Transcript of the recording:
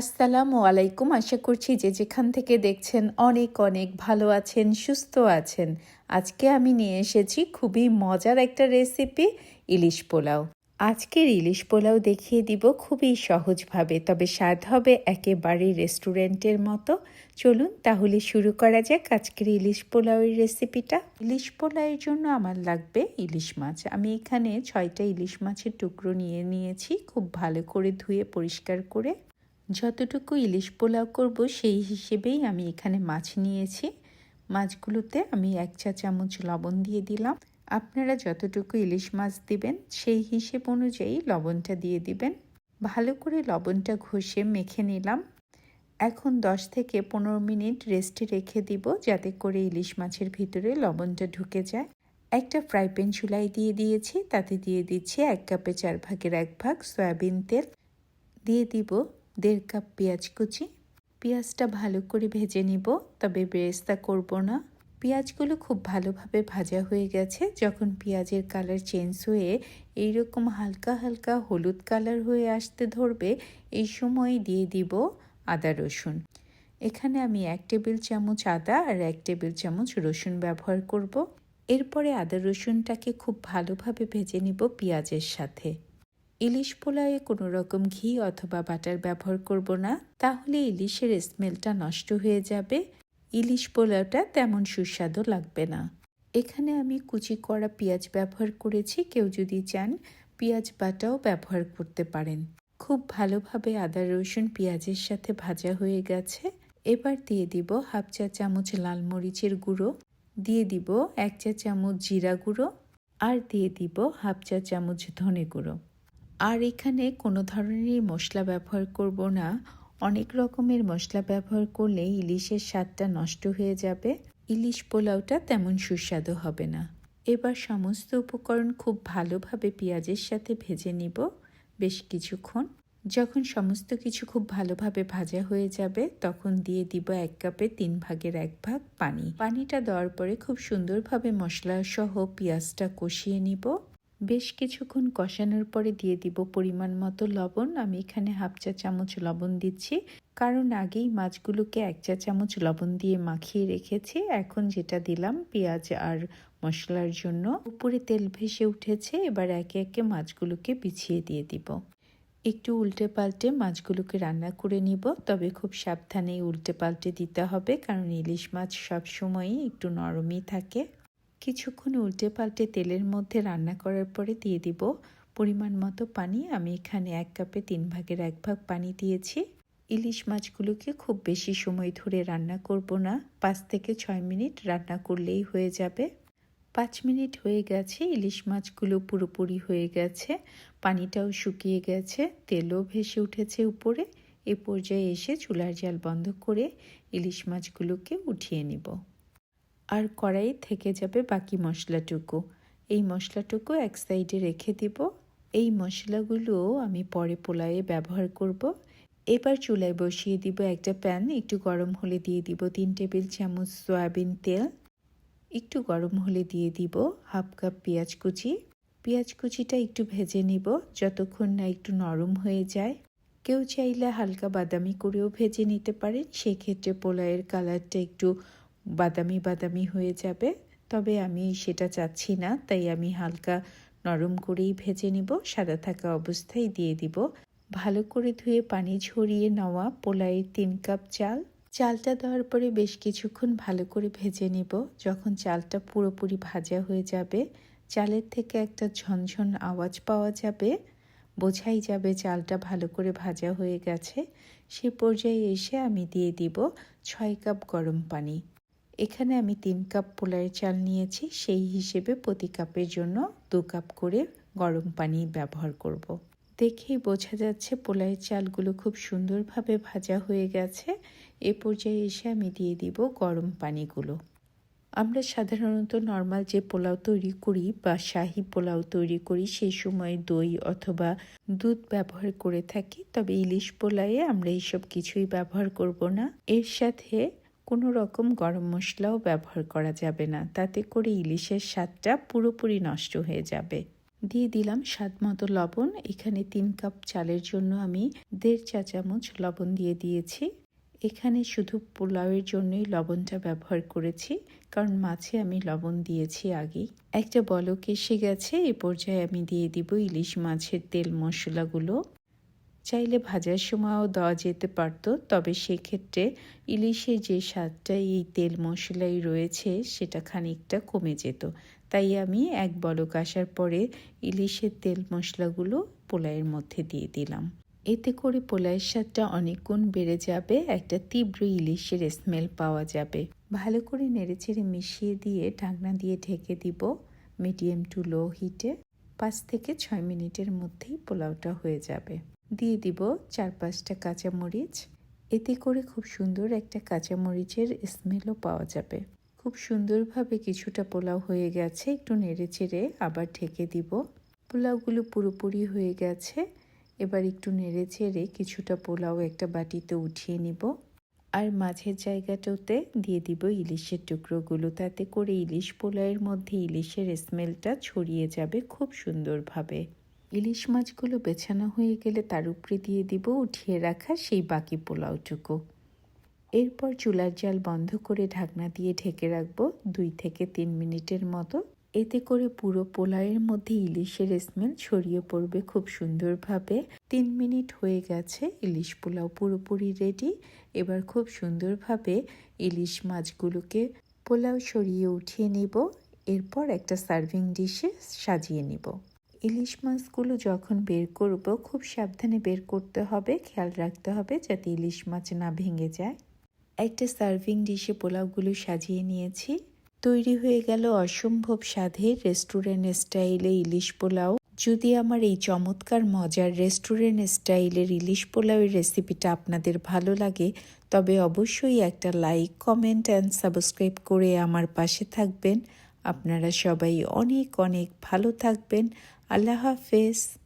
আসসালামু আলাইকুম। আশা করছি যে যেখান থেকে দেখছেন অনেক অনেক ভালো আছেন, সুস্থ আছেন। আজকে আমি নিয়ে এসেছি খুবই মজার একটা রেসিপি, ইলিশ পোলাও। আজকের ইলিশ পোলাও দেখিয়ে দিব খুবই সহজভাবে, তবে স্বাদ হবে একেবারে রেস্টুরেন্টের মতো। চলুন তাহলে শুরু করা যাক আজকের ইলিশ পোলাওয়ের রেসিপিটা। ইলিশ পোলাওয়ের জন্য আমার লাগবে ইলিশ মাছ। আমি এখানে ছয়টা ইলিশ মাছের টুকরো নিয়ে নিয়েছি, খুব ভালো করে ধুয়ে পরিষ্কার করে। যতটুকু ইলিশ পোলাও করব, সেই হিসেবেই আমি এখানে মাছ নিয়েছি। মাছগুলোতে আমি এক চা চামচ লবণ দিয়ে দিলাম। আপনারা যতটুকু ইলিশ মাছ দিবেন, সেই হিসেব অনুযায়ী লবণটা দিয়ে দিবেন। ভালো করে লবণটা ঘষে মেখে নিলাম। এখন 10 থেকে পনেরো মিনিট রেস্টে রেখে দিব, যাতে করে ইলিশ মাছের ভিতরে লবণটা ঢুকে যায়। একটা ফ্রাই প্যান চুলাই দিয়ে দিয়েছি, তাতে দিয়ে দিচ্ছি এক কাপে চার ভাগের এক ভাগ সয়াবিন তেল। দিয়ে দিব দেড় কাপ পেঁয়াজ কুচি। পেঁয়াজটা ভালো করে ভেজে নিব, তবে বেরেস্তা করব না। পেঁয়াজগুলো খুব ভালোভাবে ভাজা হয়ে গেছে। যখন পেঁয়াজের কালার চেঞ্জ হয়ে এইরকম হালকা হালকা হলুদ কালার হয়ে আসতে ধরবে, এই সময় দিয়ে দিব আদা, রসুন। এখানে আমি এক টেবিল চামচ আদা আর এক টেবিল চামচ রসুন ব্যবহার করব। এরপরে আদা, রসুনটাকে খুব ভালোভাবে ভেজে নিব পেঁয়াজের সাথে। ইলিশ পোলাওয়ে কোনো রকম ঘি অথবা বাটার ব্যবহার করব না, তাহলে ইলিশের স্মেলটা নষ্ট হয়ে যাবে। ইলিশ পোলাওটা তেমন সুস্বাদু লাগবে না। এখানে আমি কুচি করা পেঁয়াজ ব্যবহার করেছি, কেউ যদি চান পেঁয়াজ বাটাও ব্যবহার করতে পারেন। খুব ভালোভাবে আদা, রসুন পেঁয়াজের সাথে ভাজা হয়ে গেছে। এবার দিয়ে দিব হাফ চা চামচ লাল মরিচের গুঁড়ো, দিয়ে দিব এক চা চামচ জিরা গুঁড়ো, আর দিয়ে দিব হাফ চা চামচ ধনে গুঁড়ো। আর এখানে কোনো ধরনেরই মশলা ব্যবহার করব না। অনেক রকমের মশলা ব্যবহার করলে ইলিশের স্বাদটা নষ্ট হয়ে যাবে। ইলিশ পোলাওটা তেমন সুস্বাদু হবে না। এবার সমস্ত উপকরণ খুব ভালোভাবে পেঁয়াজের সাথে ভেজে নিব বেশ কিছুক্ষণ। যখন সমস্ত কিছু খুব ভালোভাবে ভাজা হয়ে যাবে, তখন দিয়ে দিব এক কাপে তিন ভাগের এক ভাগ পানি। পানিটা দেওয়ার পরে খুব সুন্দরভাবে মশলা সহ পেঁয়াজটা কষিয়ে নিব। বেশ কিছুক্ষণ কষানোর পরে দিয়ে দিব পরিমাণ মতো লবণ। আমি এখানে হাফ চা চামচ লবণ দিচ্ছি। কারণ আগেই মাছগুলোকে এক চা চামচ লবণ দিয়ে মাখিয়ে রেখেছি। এখন যেটা দিলাম পেঁয়াজ আর মশলার জন্য। উপরে তেল ভেসে উঠেছে, এবার একে একে মাছগুলোকে বিছিয়ে দিয়ে দিব। একটু উল্টে পাল্টে মাছগুলোকে রান্না করে নিব, তবে খুব সাবধানে উল্টে পাল্টে দিতে হবে, কারণ ইলিশ মাছ সবসময়ই একটু নরমই থাকে। কিছুক্ষণ উল্টে পাল্টে তেলের মধ্যে রান্না করার পরে দিয়ে দিব পরিমাণ মতো পানি। আমি এখানে এক কাপে তিন ভাগের এক ভাগ পানি দিয়েছি। ইলিশ মাছগুলোকে খুব বেশি সময় ধরে রান্না করব না। পাঁচ থেকে ছয় মিনিট রান্না করলেই হয়ে যাবে। পাঁচ মিনিট হয়ে গেছে, ইলিশ মাছগুলো পুরোপুরি হয়ে গেছে। পানিটাও শুকিয়ে গেছে, তেলও ভেসে উঠেছে উপরে। এ পর্যায়ে এসে চুলার জাল বন্ধ করে ইলিশ মাছগুলোকে উঠিয়ে নিব। আর কড়াই থেকে যাবে বাকি মশলাটুকু। এই মশলাটুকু এক সাইডে রেখে দিব। এই মশলাগুলো আমি পরে পোলায়ে ব্যবহার করব। এবার চুলায় বসিয়ে দিব একটা প্যান, একটু গরম হলে দিয়ে দিব তিন টেবিল চামচ সয়াবিন তেল, একটু গরম হলে দিয়ে দিব হাফ কাপ পেঁয়াজ কুচি। পেঁয়াজ কুচিটা একটু ভেজে নিব, যতক্ষণ না একটু নরম হয়ে যায়। কেউ চাইলে হালকা বাদামি করেও ভেজে নিতে পারেন। সেক্ষেত্রে পোলায়ের কালারটা একটু বাদামি বাদামি হয়ে যাবে। তবে আমি সেটা চাচ্ছি না, তাই আমি হালকা নরম করেই ভেজে নিব, সাদা থাকা অবস্থায় দিয়ে দিব। ভালো করে ধুয়ে পানি ঝরিয়ে নেওয়া পোলাইয়ের তিন কাপ চাল। চালটা দেওয়ার পরে বেশ কিছুক্ষণ ভালো করে ভেজে নিব, যখন চালটা পুরোপুরি ভাজা হয়ে যাবে। চালের থেকে একটা ঝনঝন আওয়াজ পাওয়া যাবে। বোঝাই যাবে চালটা ভালো করে ভাজা হয়ে গেছে। সে পর্যায়ে এসে আমি দিয়ে দিব ছয় কাপ গরম পানি। এখানে আমি তিন কাপ পোলার চাল নিয়েছি, সেই হিসেবে প্রতি কাপের জন্য দু কাপ করে গরম পানি ব্যবহার করব। দেখেই বোঝা যাচ্ছে পোলাইয়ের চালগুলো খুব সুন্দরভাবে ভাজা হয়ে গেছে। এ পর্যায়ে এসে আমি দিয়ে দিব গরম পানিগুলো। আমরা সাধারণত নর্মাল যে পোলাও তৈরি করি বা শাহি পোলাও তৈরি করি, সেই সময় দই অথবা দুধ ব্যবহার করে থাকি। তবে ইলিশ পোলায়ে আমরা এইসব কিছুই ব্যবহার করব না। এর সাথে কোনো রকম গরম মশলাও ব্যবহার করা যাবে না। তাতে করে ইলিশের স্বাদটা পুরোপুরি নষ্ট হয়ে যাবে। দিয়ে দিলাম স্বাদ মতো লবণ। এখানে তিন কাপ চালের জন্য আমি দেড় চা চামচ লবণ দিয়ে দিয়েছি। এখানে শুধু পোলাওয়ের জন্যই লবণটা ব্যবহার করেছি, কারণ মাছে আমি লবণ দিয়েছি আগেই একটা বলক এসে গেছে, এ পর্যায়ে আমি দিয়ে দিব ইলিশ মাছের তেল মশলাগুলো। চাইলে ভাজার সময়ও দেওয়া যেতে পারতো, তবে সেক্ষেত্রে ইলিশের যে স্বাদটা, এই তেল মশলাই রয়েছে, সেটা খানিকটা কমে যেত। তাই আমি এক বলক আসার পরে ইলিশের তেল মশলাগুলো পোলাইয়ের মধ্যে দিয়ে দিলাম। এতে করে পোলাইয়ের স্বাদটা অনেক গুণ বেড়ে যাবে, একটা তীব্র ইলিশের স্মেল পাওয়া যাবে। ভালো করে নেড়েচেড়ে মিশিয়ে দিয়ে ঢাকনা দিয়ে ঢেকে দিব, মিডিয়াম টু লো হিটে। পাঁচ থেকে ছয় মিনিটের মধ্যেই পোলাওটা হয়ে যাবে। দিয়ে দিব চার পাঁচটা কাঁচামরিচ। এতে করে খুব সুন্দর একটা কাঁচামরিচের স্মেলও পাওয়া যাবে। খুব সুন্দরভাবে কিছুটা পোলাও হয়ে গেছে, একটু নেড়ে চেড়ে আবার ঢেকে দিব। পোলাওগুলো পুরোপুরি হয়ে গেছে, এবার একটু নেড়ে চেড়ে কিছুটা পোলাও একটা বাটিতে উঠিয়ে নিব। আর মাঝের জায়গাটাতে দিয়ে দিব ইলিশের টুকরোগুলো, তাতে করে ইলিশ পোলাওয়ের মধ্যে ইলিশের স্মেলটা ছড়িয়ে যাবে খুব সুন্দরভাবে। ইলিশ মাছগুলো বেছানো হয়ে গেলে তার উপরে দিয়ে দিব, উঠিয়ে রাখা সেই বাকি পোলাওটুকু। এরপর চুলার জাল বন্ধ করে ঢাকনা দিয়ে ঢেকে রাখব দুই থেকে তিন মিনিটের মতো। এতে করে পুরো পোলাওয়ের মধ্যে ইলিশের স্মেল ছড়িয়ে পড়বে খুব সুন্দরভাবে। তিন মিনিট হয়ে গেছে, ইলিশ পোলাও পুরোপুরি রেডি এবার খুব সুন্দরভাবে ইলিশ মাছগুলোকে পোলাও সরিয়ে উঠিয়ে নিব। এরপর একটা সার্ভিং ডিশে সাজিয়ে নিব। ইলিশ মাছগুলো যখন বের করব, খুব সাবধানে বের করতে হবে, খেয়াল রাখতে হবে যাতে ইলিশ মাছ না ভেঙে যায়। একটা সার্ভিং ডিশে পোলাওগুলো সাজিয়ে নিয়েছি। তৈরি হয়ে গেল অসম্ভব স্বাদের রেস্টুরেন্ট স্টাইলে ইলিশ পোলাও। যদি আমার এই চমৎকার মজার রেস্টুরেন্ট স্টাইলের ইলিশ পোলাওয়ের রেসিপিটা আপনাদের ভালো লাগে, তবে অবশ্যই একটা লাইক, কমেন্ট অ্যান্ড সাবস্ক্রাইব করে আমার পাশে থাকবেন। আপনারা সবাই অনেক অনেক ভালো থাকবেন। আল্লাহ হাফেজ।